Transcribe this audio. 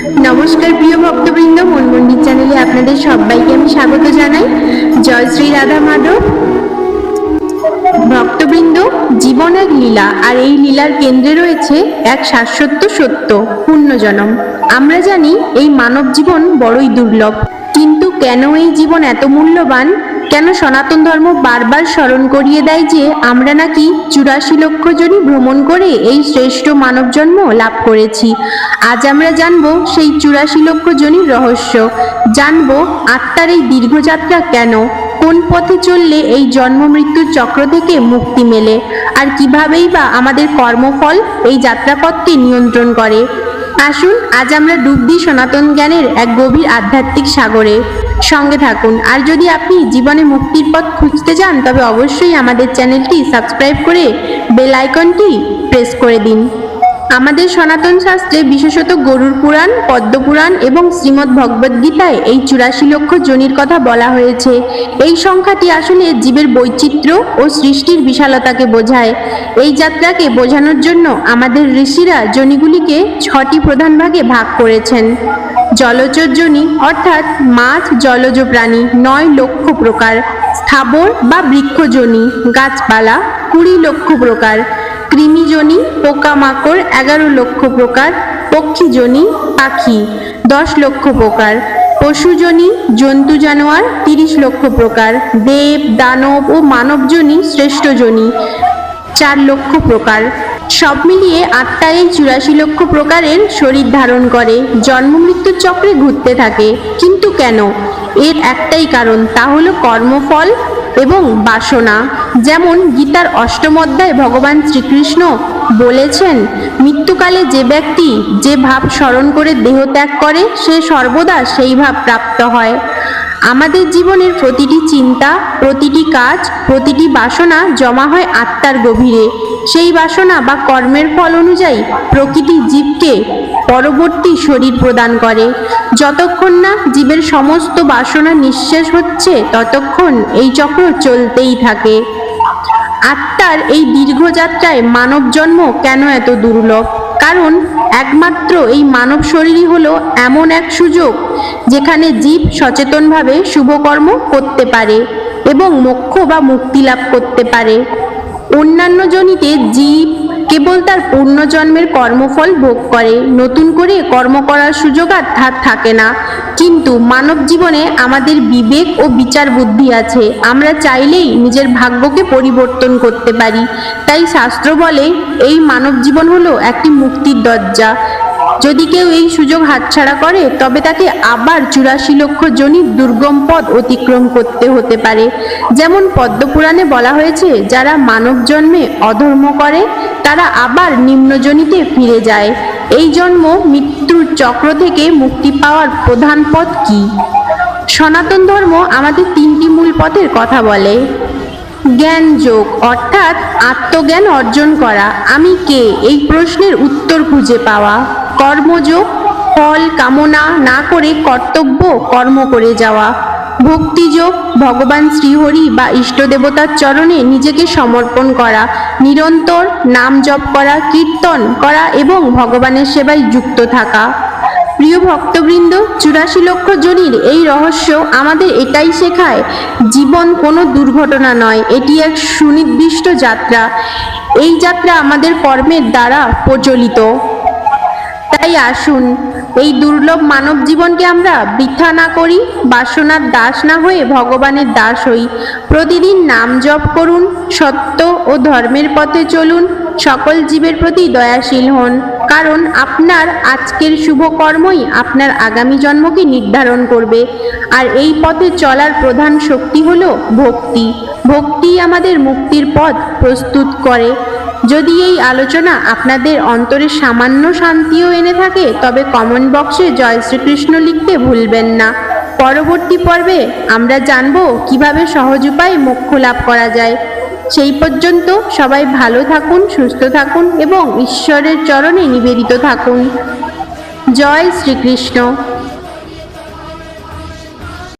নমস্কার প্রিয় ভক্তবৃন্দ, মনমন্দির চ্যানেলে আপনাদের সবাইকে আমি স্বাগত জানাই। জয় শ্রী রাধা মাধব। ভক্তবৃন্দ জীবন এক লীলা আর এই লীলার কেন্দ্রে রয়েছে এক শাশ্বত সত্য, পুণ্যজনম। আমরা জানি এই মানব জীবন বড়ই দুর্লভ। কিন্তু কেন এই জীবন এত মূল্যবান? কেন সনাতন ধর্ম বারবার স্মরণ করিয়ে দেয় যে আমরা নাকি চুরাশি লক্ষ জনই ভ্রমণ করে এই শ্রেষ্ঠ মানব জন্ম লাভ করেছি। আজ আমরা জানব সেই চুরাশি লক্ষ জনির রহস্য। জানব আত্মার এই দীর্ঘযাত্রা কেন? কোন পথে চললে এই জন্ম মৃত্যুর চক্র থেকে মুক্তি মেলে? আর কিভাবেই বা আমাদের কর্মফল এই যাত্রাপথকে নিয়ন্ত্রণ করে? আসুন, আজ আমরা ডুব দিই সনাতন জ্ঞানের এক গভীর আধ্যাত্মিক সাগরে। সঙ্গে থাকুন। আর যদি আপনি জীবনে মুক্তির পথ খুঁজতে চান, তবে অবশ্যই আমাদের চ্যানেলটি সাবস্ক্রাইব করে বেল আইকনটি প্রেস করে দিন। আমাদের সনাতন শাস্ত্রে বিশেষত গরুর পুরাণ পদ্মপুরাণ এবং শ্রীমদ্ ভগবদ্ গীতায় এই চুরাশি লক্ষ জনির কথা বলা হয়েছে। এই সংখ্যাটি আসলে জীবের বৈচিত্র্য ও সৃষ্টির বিশালতাকে বোঝায়। এই যাত্রাকে বোঝানোর জন্য আমাদের ঋষিরা জনিগুলিকে ছটি প্রধান ভাগে ভাগ করেছেন। জলচর জনি অর্থাৎ মাছ, জলজ প্রাণী, নয় লক্ষ প্রকার। স্থাবর বা বৃক্ষজনি গাছপালা কুড়ি লক্ষ প্রকার। কৃমিজনি, পোকামাকড়, এগারো লক্ষ প্রকার, পক্ষীজনি, পাখি, দশ লক্ষ প্রকার, পশুজনি, জন্তু জানোয়ার, তিরিশ লক্ষ প্রকার, দেব, দানব ও মানবজনি, শ্রেষ্ঠজনি, চার লক্ষ প্রকার। সব মিলিয়ে আত্মা এই চুরাশি লক্ষ প্রকারের শরীর ধারণ করে। জন্ম মৃত্যুর চক্রে ঘুরতে থাকে। কিন্তু কেন? এর একটাই কারণ, তা হলো কর্মফল এবং বাসনা, যেমন গীতার অষ্টম অধ্যায় ভগবান শ্রীকৃষ্ণ বলেছেন, মৃত্যুকালে যে ব্যক্তি যে ভাব স্মরণ করে দেহ ত্যাগ করে, সে সর্বদা সেই ভাব প্রাপ্ত হয়। আমাদের জীবনের প্রতিটি চিন্তা, প্রতিটি কাজ, প্রতিটি বাসনা জমা হয় আত্মার গভীরে। সেই বাসনা বা কর্মের ফল অনুযায়ী প্রকৃতি জীবকে পরবর্তী শরীর প্রদান করে। যতক্ষণ না জীবের সমস্ত বাসনা নিঃশেষ হচ্ছে, ততক্ষণ এই চক্র চলতেই থাকে। আত্মার এই দীর্ঘ যাত্রায় মানব জন্ম কেন এত দুর্লভ? কারণ একমাত্র এই মানব শরীরই হলো এমন এক সুযোগ যেখানে জীব সচেতনভাবে শুভকর্ম করতে পারে এবং মোক্ষ বা মুক্তি লাভ করতে পারে। অন্যান্য জনিতে জীব কেবল তার পূর্ণজন্মের কর্মফল ভোগ করে। নতুন করে কর্ম করার সুযোগ আর তার থাকে না। কিন্তু মানব জীবনে আমাদের বিবেক ও বিচার বুদ্ধি আছে। আমরা চাইলেই নিজের ভাগ্যকে পরিবর্তন করতে পারি। তাই শাস্ত্র বলে, এই মানব জীবন হলো একটি মুক্তির দরজা। যদি কেউ এই সুযোগ হাতছাড়া করে, তবে তাকে আবার চুরাশি লক্ষ জনির দুর্গম পথ অতিক্রম করতে হতে পারে। যেমন পদ্মপুরাণে বলা হয়েছে, যারা মানব জন্মে অধর্ম করে, তারা আবার নিম্নজনিতে ফিরে যায়। এই জন্ম মৃত্যুর চক্র থেকে মুক্তি পাওয়ার প্রধান পথ কি? সনাতন ধর্ম আমাদের তিনটি মূল পথের কথা বলে। জ্ঞান যোগ, অর্থাৎ আত্মজ্ঞান অর্জন করা। আমি কে? এই প্রশ্নের উত্তর খুঁজে পাওয়া। কর্মযোগ, ফল, কামনা না করে কর্তব্য, কর্ম করে যাওয়া। ভক্তিযোগ, ভগবান শ্রীহরি বা ইষ্টদেবতার চরণে নিজেকে সমর্পণ করা, নিরন্তর নাম জপ করা, কীর্তন করা এবং ভগবানের সেবায় যুক্ত থাকা। প্রিয় ভক্তবৃন্দ, চুরাশি লক্ষ জনির এই রহস্য আমাদের এটাই শেখায়, জীবন কোনো দুর্ঘটনা নয়, এটি এক সুনির্দিষ্ট যাত্রা। এই যাত্রা আমাদের কর্মের দ্বারা প্রচলিত। তাই আসুন। এই দুর্লভ মানব জীবনকে আমরা বৃথা না করি, বাসনার দাস না হয়ে ভগবানের দাস হই। প্রতিদিন নাম জপ করুন, সত্য ও ধর্মের পথে চলুন, সকল জীবের প্রতি দয়াশীল হন। কারণ আপনার আজকের শুভ কর্মই আপনার আগামী জন্মকে নির্ধারণ করবে। আর এই পথে চলার প্রধান শক্তি হলো ভক্তি। ভক্তি আমাদের মুক্তির পথ প্রস্তুত করে। যদি এই আলোচনা আপনাদের অন্তরে সামান্য শান্তিও এনে থাকে, তবে কমেন্ট বক্সে জয় শ্রীকৃষ্ণ লিখতে ভুলবেন না। পরবর্তী পর্বে আমরা জানব কীভাবে সহজ উপায়ে মোক্ষ লাভ করা যায়। সেই পর্যন্ত সবাই ভালো থাকুন, সুস্থ থাকুন এবং ঈশ্বরের চরণে নিবেদিত থাকুন। জয় শ্রীকৃষ্ণ।